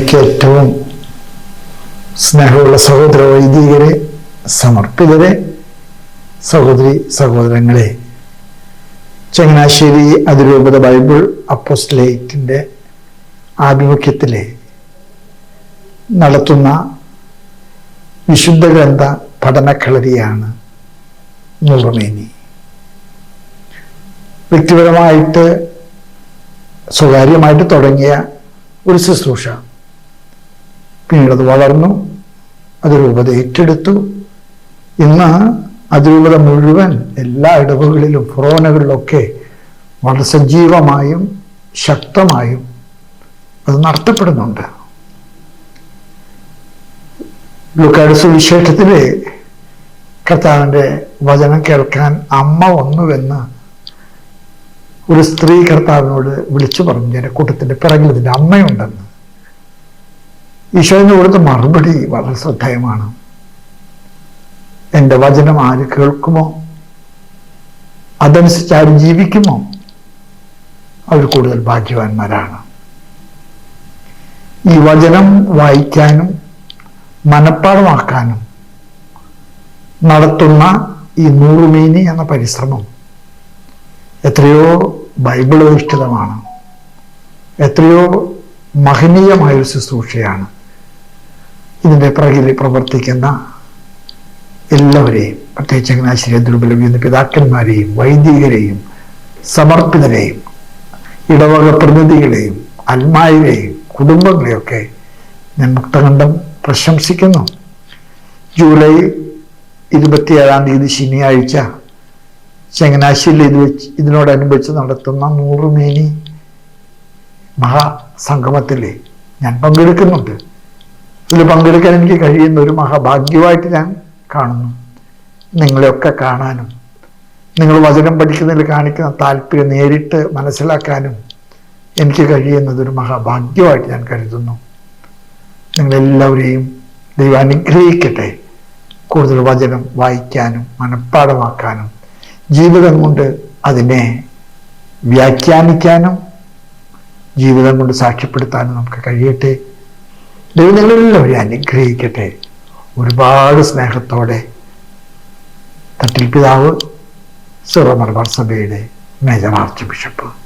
എനിക്ക് ഏറ്റവും സ്നേഹമുള്ള സഹോദര വൈദികരെ സമർപ്പിതരെ സഹോദരി സഹോദരങ്ങളെ ചങ്ങനാശ്ശേരി അതിരൂപത ബൈബിൾ അപ്പോസ്റ്റലേറ്റിന്റെ ആഭിമുഖ്യത്തിൽ നടത്തുന്ന വിശുദ്ധ ഗ്രന്ഥ പഠനക്കളരിയാണ് നുറമേനി. വ്യക്തിപരമായിട്ട് സ്വകാര്യമായിട്ട് തുടങ്ങിയ ഒരു ശുശ്രൂഷ പിന്നീട് വളർന്നു അത് രൂപത ഏറ്റെടുത്തു ഇന്ന് അതിരൂപത മുഴുവൻ എല്ലാ ഇടവുകളിലും ഫൊറോനകളിലൊക്കെ വളരെ സജീവമായും ശക്തമായും അത് നടത്തപ്പെടുന്നുണ്ട്. ലുക്കാട് സുവിശേഷത്തിലെ കർത്താവിന്റെ വചനം കേൾക്കാൻ അമ്മ വന്നുവെന്ന് ഒരു സ്ത്രീ കർത്താവിനോട് വിളിച്ചു പറഞ്ഞു എന്റെ കൂട്ടത്തിന്റെ പിറകിൽ ഇതിന്റെ അമ്മയുണ്ടെന്ന്. ഈശോയിന് കൊടുത്ത മറുപടി വളരെ ശ്രദ്ധേയമാണ്. എന്റെ വചനം ആര് കേൾക്കുമോ? അതനുസരിച്ച് ആര് ജീവിക്കുമോ? അവർ കൂടുതൽ ഭാഗ്യവാന്മാരാണ്. ഈ വചനം വായിക്കാനും മനഃപ്പാടമാക്കാനും നടത്തുന്ന ഈ നൂറുമീനി എന്ന പരിശ്രമം എത്രയോ ബൈബിളധിഷ്ഠിതമാണ് എത്രയോ മഹനീയമായൊരു ശുശ്രൂഷയാണ്. ഇതിന്റെ പിറകിൽ പ്രവർത്തിക്കുന്ന എല്ലാവരെയും പ്രത്യേകിച്ച് ചങ്ങനാശ്ശേരി ദുർബലം പിതാക്കന്മാരെയും വൈദികരെയും സമർപ്പിതരെയും ഇടവക പ്രതിനിധികളെയും അന്മാരെയും കുടുംബങ്ങളെയൊക്കെ ഞാൻ മുക്തകണ്ഠം പ്രശംസിക്കുന്നു. ജൂലൈ ഇരുപത്തിയേഴാം തീയതി ശനിയാഴ്ച ചങ്ങനാശ്ശേരിയിൽ ഇത് വെച്ച് ഇതിനോടനുബന്ധിച്ച് നടത്തുന്ന നൂറുമേനി മഹാസംഗമത്തിൽ ഞാൻ പങ്കെടുക്കുന്നുണ്ട്. ഇതിൽ പങ്കെടുക്കാൻ എനിക്ക് കഴിയുന്ന ഒരു മഹാഭാഗ്യമായിട്ട് ഞാൻ കാണുന്നു. നിങ്ങളെയൊക്കെ കാണാനും നിങ്ങൾ വചനം പഠിക്കുന്നതിൽ കാണിക്കുന്ന താല്പര്യം നേരിട്ട് മനസ്സിലാക്കാനും എനിക്ക് കഴിയുന്നത് ഒരു മഹാഭാഗ്യമായിട്ട് ഞാൻ കരുതുന്നു. നിങ്ങളെല്ലാവരെയും ദൈവം അനുഗ്രഹിക്കട്ടെ. കൂടുതൽ വചനം വായിക്കാനും മനഃപ്പാടമാക്കാനും ജീവിതം കൊണ്ട് അതിനെ വ്യാഖ്യാനിക്കാനും ജീവിതം കൊണ്ട് സാക്ഷ്യപ്പെടുത്താനും നമുക്ക് കഴിയട്ടെ. ദൈവം നിങ്ങളെല്ലാവരെയും അനുഗ്രഹിക്കട്ടെ. ഒരുപാട് സ്നേഹത്തോടെ തട്ടിൽ പിതാവ് സുറമർബർ സഭയുടെ മേജർ ആർച്ച് ബിഷപ്പ്.